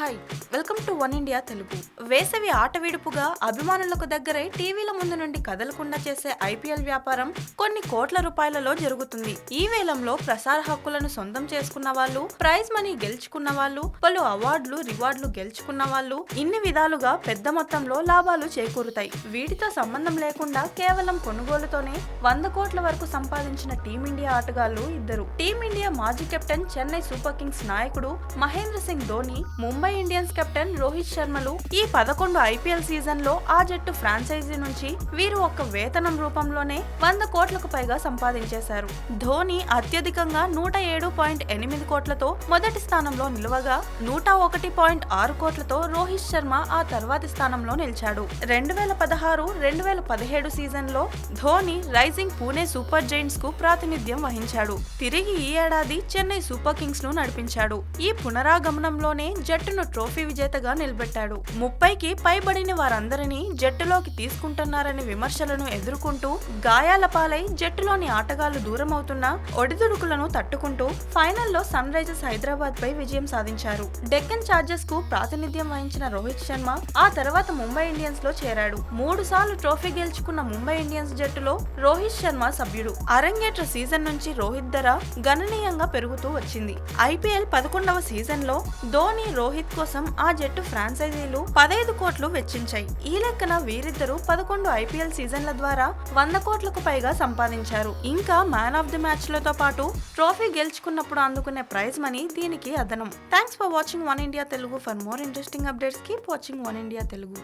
Hi welcome to one India Telugu. వేసవి ఆట విడుపుగా అభిమానులకు దగ్గరై టీవీల ముందు నుండి కదలకుండా చేసే ఐపీఎల్ వ్యాపారం కొన్ని కోట్ల రూపాయలలో జరుగుతుంది. ఈ వేలంలో ప్రసార హక్కులను సొంతం చేసుకున్న వాళ్ళు ప్రైజ్ మనీ గెలుచుకున్న వాళ్ళు పలు అవార్డులు రివార్డులు గెలుచుకున్న వాళ్ళు ఇన్ని విధాలుగా పెద్ద మొత్తంలో లాభాలు చేకూరుతాయి. వీటితో సంబంధం లేకుండా కేవలం కొనుగోలుతోనే వంద కోట్ల వరకు సంపాదించిన టీమిండియా ఆటగాళ్ళు ఇద్దరు. టీమిండియా మాజీ కెప్టెన్ చెన్నై సూపర్ కింగ్స్ నాయకుడు మహేంద్ర సింగ్ ధోని ముంబై ఇండియన్స్ కెప్టెన్ రోహిత్ శర్మలు ఈ పదకొండు ఐపీఎల్ సీజన్లో ఆ జట్టు ఫ్రాంచైజీ నుంచి వీరు ఒక్క వేతనం రూపంలోనే వంద కోట్లకు పైగా సంపాదించేశారు. ధోని అత్యధికంగా నూట ఏడు పాయింట్ ఎనిమిది కోట్లతో మొదటి స్థానంలో నిలవగా నూట ఒకటి పాయింట్ ఆరు కోట్లతో రోహిత్ శర్మ ఆ తర్వాతి స్థానంలో నిలిచాడు. రెండు వేల పదహారు రెండు వేల పదిహేడు సీజన్లో ధోని రైజింగ్ పూణే సూపర్ జైంట్స్కు ప్రాతినిధ్యం వహించాడు. తిరిగి ఈ ఏడాది చెన్నై సూపర్ కింగ్స్ను నడిపించాడు. ఈ పునరాగమనంలోనే జట్టును ట్రోఫీ విజేతగా నిలబెట్టాడు. ముప్పైకి పైబడిన వారందరినీ జట్టులోకి తీసుకుంటున్నారనే విమర్శలను ఎదుర్కొంటూ గాయాల పాలై జట్టులోని ఆటగాళ్ళు దూరం అవుతున్న ఒడిదుడుకులను తట్టుకుంటూ ఫైనల్లో సన్ రైజర్స్ హైదరాబాద్ పై విజయం సాధించారు. డెక్కన్ చార్జెస్కు ప్రాతినిధ్యం వహించిన రోహిత్ శర్మ ఆ తర్వాత ముంబై ఇండియన్స్లో చేరాడు. మూడు సార్లు ట్రోఫీ గెలుచుకున్న ముంబై ఇండియన్స్ జట్టులో రోహిత్ శర్మ సభ్యుడు. అరంగేట్ర సీజన్ నుంచి రోహిత్ ధర గణనీయంగా పెరుగుతూ వచ్చింది. ఐపీఎల్ పదకొండవ సీజన్లో ధోని రోహిత్ కోసం ఆ జట్టు ఫ్రాంచైజీలు పదైదు కోట్లు వెచ్చించాయి. ఈ లెక్కన వీరిద్దరూ పదకొండు ఐపీఎల్ సీజన్ల ద్వారా వంద కోట్లకు పైగా సంపాదించారు. ఇంకా మ్యాన్ ఆఫ్ ది మ్యాచ్లతో పాటు ట్రోఫీ గెలుచుకున్నప్పుడు అందుకునే ప్రైజ్ మనీ దీనికి అదనం. Thanks for watching one India Telugu. For more interesting updates keep watching one India Telugu.